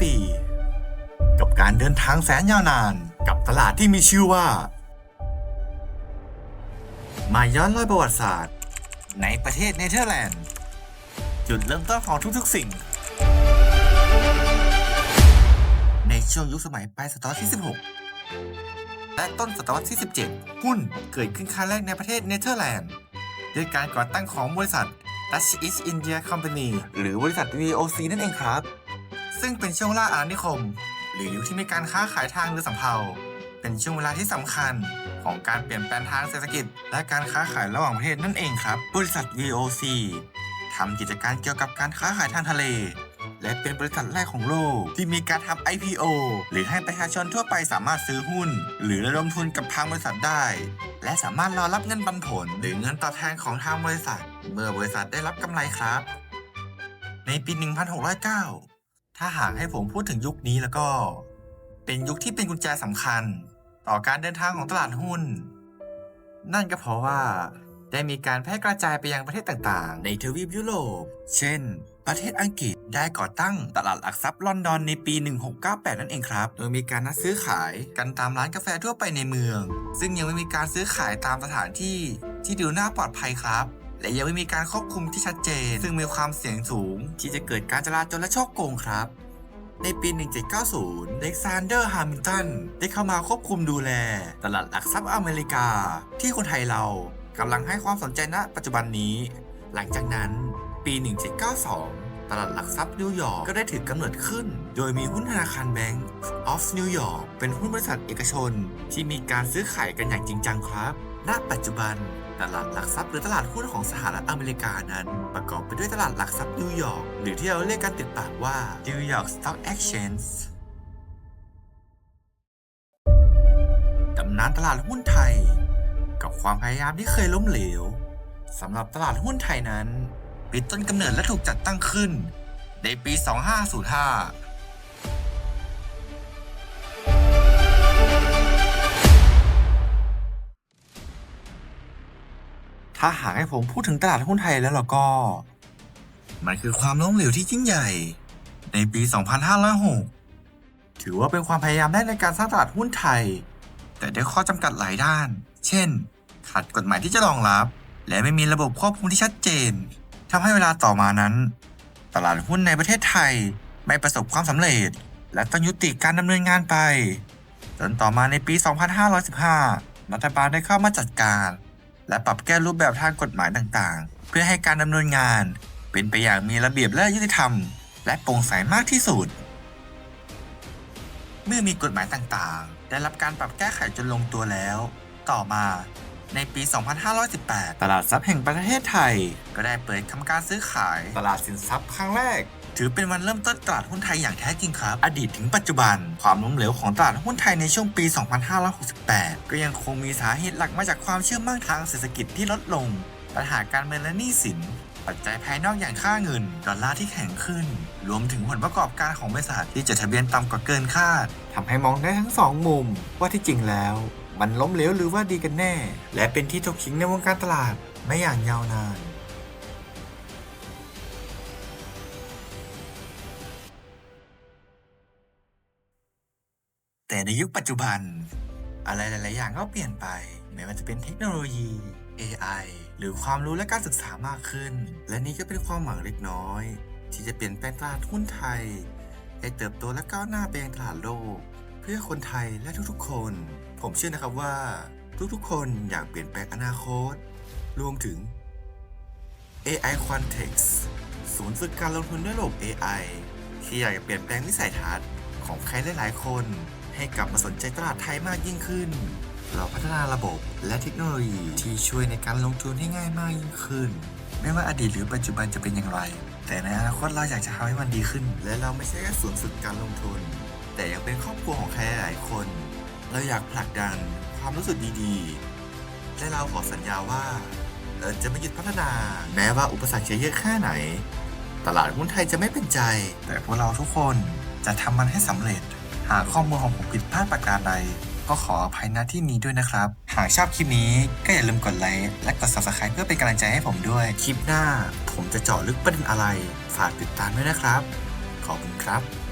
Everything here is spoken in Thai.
ปี กับการเดินทางแสนยาวนานกับตลาดที่มีชื่อว่า มาย้อนรอยประวัติศาสตร์ ในประเทศเนเธอร์แลนด์ จุดเริ่มต้นของทุกๆสิ่ง ในช่วงยุคสมัยปลายศตวรรษที่ 16 และต้นศตวรรษที่ 17 หุ้นเกิดขึ้นครั้งแรกในประเทศเนเธอร์แลนด์ด้วยการก่อตั้งของบริษัท Dutch East India Company หรือบริษัท VOC นั่นเองครับ ซึ่งเป็นช่วงล่าอาณานิคม หรือยุคที่มีการค้าขายทางเรือสำเภา เป็นช่วงเวลาที่สำคัญของการเปลี่ยนแปลงทางเศรษฐกิจ และการค้าขายระหว่างประเทศนั่นเองครับ บริษัท VOC ทำกิจการเกี่ยวกับการค้าขายทางทะเล และเป็นบริษัทแรกของโลก ที่มีการทำ IPO หรือให้ประชาชนทั่วไปสามารถซื้อหุ้น หรือระดมทุนกับทางบริษัทได้ และสามารถรอรับเงินปันผล หรือเงินตอบแทนของทางบริษัท เมื่อบริษัทได้รับกำไรครับ ในปี 1609 ถ้าหากให้ผมพูดถึงยุคนี้แล้วก็ เป็นยุคที่เป็นกุญแจสำคัญ ต่อการเดินทางของตลาดหุ้น นั่นก็เพราะว่าได้มีการแพร่กระจายไปยังประเทศต่างๆ ในทวีปยุโรป เช่น ประเทศอังกฤษได้ก่อตั้งตลาดหลักทรัพย์ลอนดอนในปี 1698 นั่นเองครับ โดยมีการนัดซื้อขายกันตามร้านกาแฟทั่วไปในเมือง ซึ่งยังไม่มีการซื้อขายตามสถานที่ที่ดูน่าปลอดภัยครับ และยังไม่มีการควบคุมที่ชัดเจน ซึ่งมีความเสี่ยงสูง ที่จะเกิดการจลาจลและช่อโกงครับ ในปี 1790เล็กซานเดอร์ฮามิลตันได้เข้ามาควบคุมดูแล ตลาดหลักทรัพย์อเมริกา ที่คนไทยเรากำลังให้ความสนใจณปัจจุบันนี้ หลังจากนั้นปี 1792ตลาดหลักทรัพย์นิวยอร์กก็ได้ถือกำเนิดขึ้น โดยมีหุ้นธนาคารแบงก์ออฟนิวยอร์กเป็นหุ้นบริษัทเอกชน ที่มีการซื้อขายกันอย่างจริงจังครับ ณ ปัจจุบันตลาดหลักทรัพย์หรือตลาดหุ้นของสหรัฐอเมริกานั้น ประกอบไปด้วยตลาดหลักทรัพย์นิวยอร์กหรือที่เราเรียกกันติดปากว่า New York Stock Exchange ตำนานตลาดหุ้นไทย กับความพยายามที่เคยล้มเหลวสำหรับตลาดหุ้นไทยนั้นมีต้นกำเนิดและถูกจัดตั้งขึ้น ในปี 2505 ถ้าหากให้ผมพูดถึงตลาดหุ้นไทยแล้วเราก็ มันคือความล้มเหลวที่ยิ่งใหญ่ ในปี 2506 ถือว่าเป็นความพยายามได้ในการสร้างตลาดหุ้นไทย แต่ด้วยข้อจำกัดหลายด้าน เช่นขัดกฎหมายที่จะรองรับ และไม่มีระบบควบคุมที่ชัดเจนทำให้เวลาต่อมานั้น ตลาดหุ้นในประเทศไทยไม่ประสบความสำเร็จ และต้องยุติการดำเนินงานไปจนต่อมาในปี 2515 รัฐบาลได้เข้ามาจัดการ และปรับแก้รูปแบบทางกฎหมายต่างๆ เพื่อให้การดำเนินงาน เป็นไปอย่างมีระเบียบและยุติธรรม และโปร่งใสมากที่สุด เมื่อมีกฎหมายต่างๆ ได้รับการปรับแก้ไขจนลงตัวแล้ว ต่อมา ในปี 2518 ตลาดทรัพย์แห่งประเทศไทย ก็ได้เปิดทำการซื้อขาย ตลาดสินทรัพย์ครั้งแรก ถือเป็นวันเริ่มต้นตลาดหุ้นไทยอย่างแท้จริงครับ อดีตถึงปัจจุบัน ความล้มเหลวของตลาดหุ้นไทยในช่วงปี 2568 ก็ยังคงมีสาเหตุหลักมาจากความเชื่อมั่นทางเศรษฐกิจที่ลดลง ปัญหาการเงินและหนี้สิน ปัจจัยภายนอกอย่างค่าเงิน ดอลลาร์ที่แข็งขึ้น รวมถึงผลประกอบการของบริษัทที่จดทะเบียนต่ำกว่าเกินคาดทำให้มองได้ทั้งสองมุมว่าที่จริงแล้ว มันล้มเหลวหรือว่าดีกันแน่ และเป็นที่ถกเถียงในวงการตลาดไม่อย่างยาวนาน แต่ในยุคปัจจุบัน อะไรหลาย ๆ อย่างก็เปลี่ยนไป ไม่ว่าจะเป็นเทคโนโลยี AI หรือความรู้และการศึกษามากขึ้น และนี่ก็เป็นความหวังเล็กน้อย ที่จะเปลี่ยนแปลงตลาดหุ้นไทย ให้เติบโตและก้าวหน้าไปยังตลาดโลก เพื่อคนไทยและทุกๆคน ผมเชื่อนะครับว่า ทุกๆ คนอยากเปลี่ยนแปลงอนาคต รวมถึง AI Quantex ศูนย์ฝึกการลงทุนด้วยระบบ AI ที่อยากจะเปลี่ยนแปลงวิสัยทัศน์ของใครหลายๆ คน ให้กลับมาสนใจตลาดไทยมากยิ่งขึ้น เราพัฒนาระบบและเทคโนโลยีที่ช่วยในการลงทุนให้ง่ายมากยิ่งขึ้น ไม่ว่าอดีตหรือปัจจุบันจะเป็นอย่างไร แต่ในอนาคตเราอยากจะทำให้มันดีขึ้น และเราไม่ใช่แค่ศูนย์ฝึกการลงทุน แต่ยังเป็นครอบครัวของใครหลายๆคน เราอยากผลักดันความรู้สึกดีๆ และเราขอสัญญาว่าเราจะไม่หยุดพัฒนา แม้ว่าอุปสรรคจะเยอะแค่ไหน ตลาดหุ้นไทยจะไม่เป็นใจ แต่พวกเราทุกคนจะทำมันให้สำเร็จ หากข้อมูลของผมผิดพลาดประการใด ก็ขออภัยณที่นี้ด้วยนะครับ หากชอบคลิปนี้ก็อย่าลืมกดไลค์และกด subscribe เพื่อเป็นกำลังใจให้ผมด้วย คลิปหน้าผมจะเจาะลึกประเด็นอะไร ฝากติดตามด้วยนะครับ ขอบคุณครับ